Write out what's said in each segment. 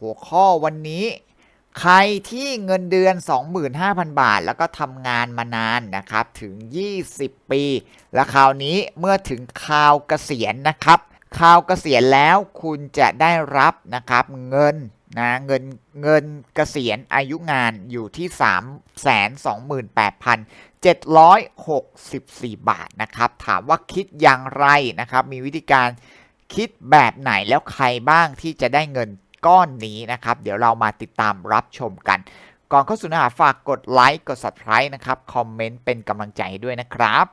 หัวข้อวันนี้ ใครที่เงินเดือน 25,000 บาท แล้วก็ทำงานมานานนะครับ ถึง 20 ปี และคราวนี้เมื่อถึงคราวเกษียณนะครับคราวเกษียณแล้วคุณจะได้รับนะครับเงินนะเงินเงินเกษียณอายุงานอยู่ที่ 328,764 บาทนะครับ ถามว่าคิดอย่างไรนะครับ มีวิธีการคิดแบบไหนแล้วใครบ้างที่จะได้เงิน ก้อนนี้นะครับ เดี๋ยวเรามาติดตามรับชมกัน ก่อนเข้าสู่เนื้อหาฝากกดไลค์กด subscribe นะครับ คอมเมนต์เป็นกำลังใจด้วยนะครับ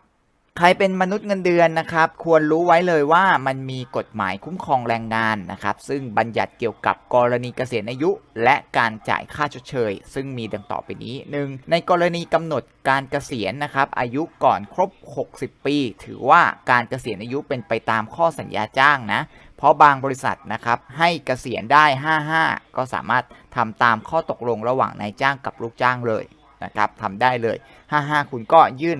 ใครเป็นมนุษย์เงินเดือนนะครับควรรู้ไว้เลยว่ามันมีกฎหมายคุ้มครองแรงงานนะครับซึ่งบัญญัติเกี่ยวกับกรณีเกษียณอายุ และการจ่ายค่าชดเชย ซึ่งมีดังต่อไปนี้ 1. ในกรณีกำหนดการเกษียณนะครับอายุก่อนครบ 60 ปี ถือว่าการเกษียณอายุเป็นไปตามข้อสัญญาจ้างนะ เพราะบางบริษัทนะครับให้เกษียณได้ 55 ก็สามารถทำตามข้อตกลงระหว่างนายจ้างกับลูกจ้างเลยนะครับทำได้เลย 55 คุณก็ยื่น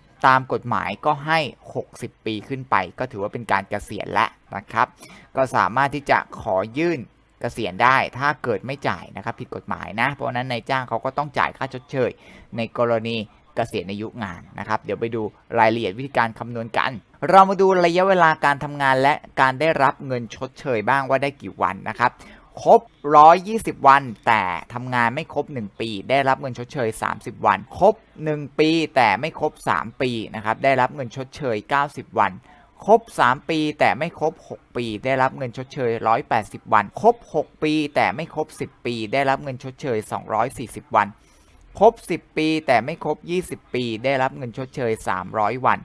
ตามกฎหมายก็ให้ 60 ปีขึ้นไป ก็ถือว่าเป็นการเกษียณแล้วนะครับ ก็สามารถที่จะขอยื่นเกษียณได้ถ้าเกิดไม่จ่ายนะครับ ผิดกฎหมายนะ เพราะนั้นนายจ้างเขาก็ต้องจ่ายค่าชดเชย ในกรณีเกษียณอายุงานนะครับ เดี๋ยวไปดูรายละเอียดวิธีการคำนวณกัน เรามาดูระยะเวลาการทำงานและการได้รับเงินชดเชยบ้างว่าได้กี่วันนะครับ ครบ 120 วัน แต่ทำงานไม่ครบ 1 ปี ได้รับเงินชดเชย 30 วัน ครบ 1 ปี แต่ไม่ครบ 3 ปีนะครับได้รับเงินชดเชย 90 วัน ครบ 3 ปี แต่ไม่ครบ 6 ปี ได้รับเงินชดเชย 180 วัน ครบ 6 ปี แต่ไม่ครบ 10 ปี ได้รับเงินชดเชย 240 วัน ครบ 10 ปี แต่ไม่ครบ 20 ปี ได้รับเงินชดเชย 300 วัน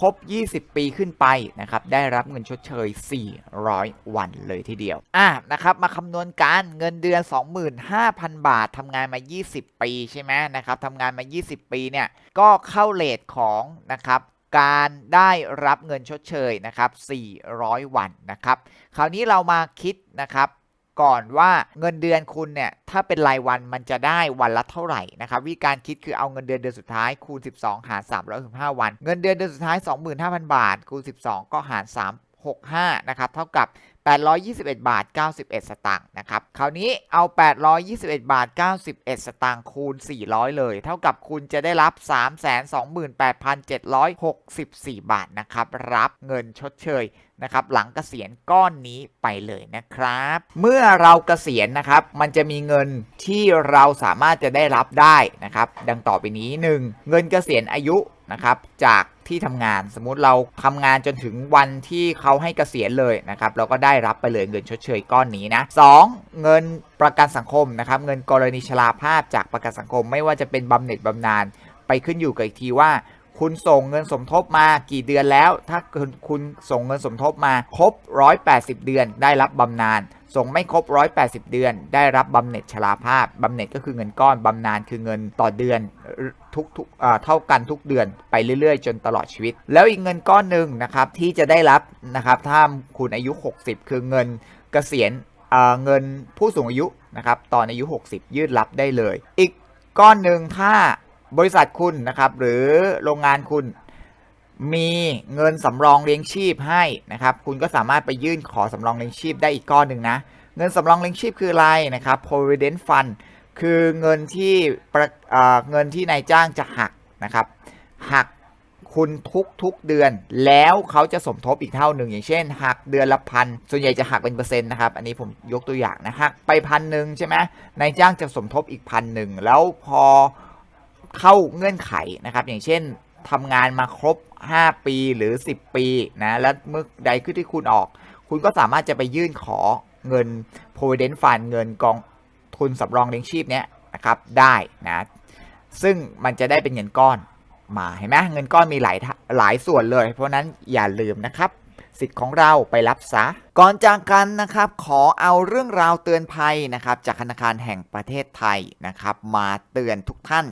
ครบ 20 ปีขึ้นไปนะครับได้รับเงินชดเชย 400 วันเลยทีเดียวอะนะครับมาคำนวณการเงินเดือน 25,000 บาททำงานมา 20 ปีใช่ไหมนะครับทำงานมา 20 ปีเนี่ยก็เข้าเลทของนะครับการได้รับเงินชดเชยนะครับ 400 วันนะครับ คราวนี้เรามาคิดนะครับ ก่อนว่าเงินเดือนคุณเนี่ยถ้าเป็นรายวันมันจะได้วันละเท่าไหร่นะครับวิธีการคิดคือเอาเงินเดือนเดือนสุดท้ายคูณ 12 หาร365 วัน เงินเดือนเดือนสุดท้าย 25,000 บาทคูณ 12 ก็หาร 65นะครับเท่ากับ 821 บาท 91 สตางค์นะครับคราวนี้เอา 821 บาท 91 สตางค์คูณ 400 เลย เท่ากับคุณจะได้รับ 328,764 บาทนะครับรับเงินชดเชยนะครับหลังเกษียณก้อนนี้ไปเลยนะครับ เมื่อเราเกษียณนะครับ มันจะมีเงินที่เราสามารถจะได้รับได้นะครับ ดังต่อไปนี้ 1. เงินเกษียณอายุ นะครับจากที่ทำงานสมมุติเราทำงานจนถึงวันที่เขาให้เกษียณเลยนะครับเราก็ได้รับไปเลยเงินชดเชยก้อนนี้นะ 2. เงินประกันสังคมนะครับเงินกรณีชราภาพจากประกันสังคม ไม่ว่าจะเป็นบำเหน็จบำนาญไปขึ้นอยู่กับอีกทีว่า คุณส่งเงินสมทบมากี่เดือนแล้ว ถ้าคุณคุณส่งเงินสมทบมาครบ 180 เดือนได้รับบำนาญ ส่งไม่ครบ 180 เดือน ได้รับบำเหน็จชราภาพบำเหน็จก็คือเงินก้อนบำนาญคือเงินต่อเดือนทุกเท่ากันทุกเดือนไปเรื่อยๆ จนตลอดชีวิต แล้วอีกเงินก้อนหนึ่งนะครับที่จะได้รับนะครับถ้าคุณอายุ 60 คือเงินเกษียณเงินผู้สูงอายุนะครับตอนอายุ 60 ยืดรับได้เลย อีกก้อนหนึ่งถ้าบริษัทคุณนะครับหรือโรงงานคุณ มีเงินสำรองเลี้ยงชีพให้นะครับ คุณก็สามารถไปยื่นขอสำรองเลี้ยงชีพได้อีกก้อนหนึ่งนะ เงินสำรองเลี้ยงชีพคืออะไรนะครับ provident fund คือเงินที่เงินที่นายจ้างจะหักนะครับ หักคุณทุกทุกเดือน แล้วเขาจะสมทบอีกเท่าหนึ่ง อย่างเช่น หักเดือนละพัน ส่วนใหญ่จะหักเป็นเปอร์เซ็นต์นะครับ อันนี้ผมยกตัวอย่างนะหักไปพันหนึ่งใช่ไหมนายจ้างจะสมทบอีกพันหนึ่ง แล้วพอเข้าเงื่อนไขนะครับ อย่างเช่น ทำงานมาครบ 5 ปีหรือ 10 ปีนะแล้วเมื่อใดขึ้นที่คุณออก คุณก็สามารถจะไปยื่นขอเงิน provident fund เงินกองทุนสำรองเลี้ยงชีพเนี้ยนะครับได้นะซึ่งมันจะได้เป็นเงินก้อนมาเห็นไหมเงินก้อนมีหลายหลายส่วนเลย เพราะนั้นอย่าลืมนะครับ สิทธิ์ของเราไปรับซะ ก่อนจากกันนะครับ ขอเอาเรื่องราวเตือนภัยนะครับ จากธนาคารแห่งประเทศไทยนะครับ มาเตือนทุกท่าน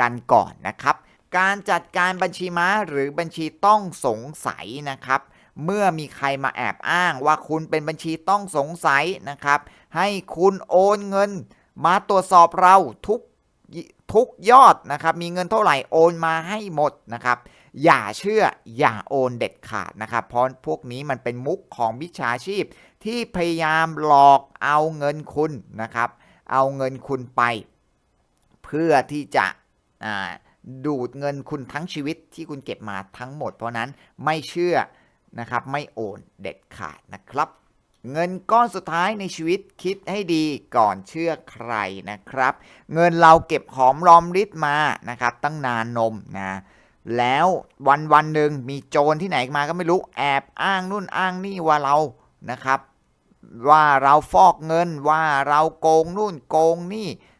กันก่อนนะครับ การจัดการบัญชีม้าหรือบัญชีต้องสงสัยนะครับ เมื่อมีใครมาแอบอ้างว่าคุณเป็นบัญชีต้องสงสัยนะครับ ให้คุณโอนเงิน มาตรวจสอบเราทุกทุกยอดนะครับ มีเงินเท่าไหร่โอนมาให้หมดนะครับ อย่าเชื่ออย่าโอนเด็ดขาดนะครับ เพราะพวกนี้มันเป็นมุกของมิจฉาชีพ ที่พยายามหลอกเอาเงินคุณนะครับ เอาเงินคุณไป เพื่อที่จะอ่า ดูดเงินคุณทั้งชีวิตที่คุณเก็บมาทั้งหมด เพราะนั้นไม่เชื่อนะครับไม่โอนเด็ดขาดนะครับ เงินก้อนสุดท้ายในชีวิตคิดให้ดีก่อนเชื่อใครนะครับ เงินเราเก็บหอมรอมริบมานะครับ ตั้งนานนมนะแล้ววันวันหนึ่งมีโจรที่ไหนมาก็ไม่รู้แอบอ้างนู่นอ้างนี่ว่าเรานะครับ ว่าเราฟอกเงินว่าเราโกงนู่นโกงนี่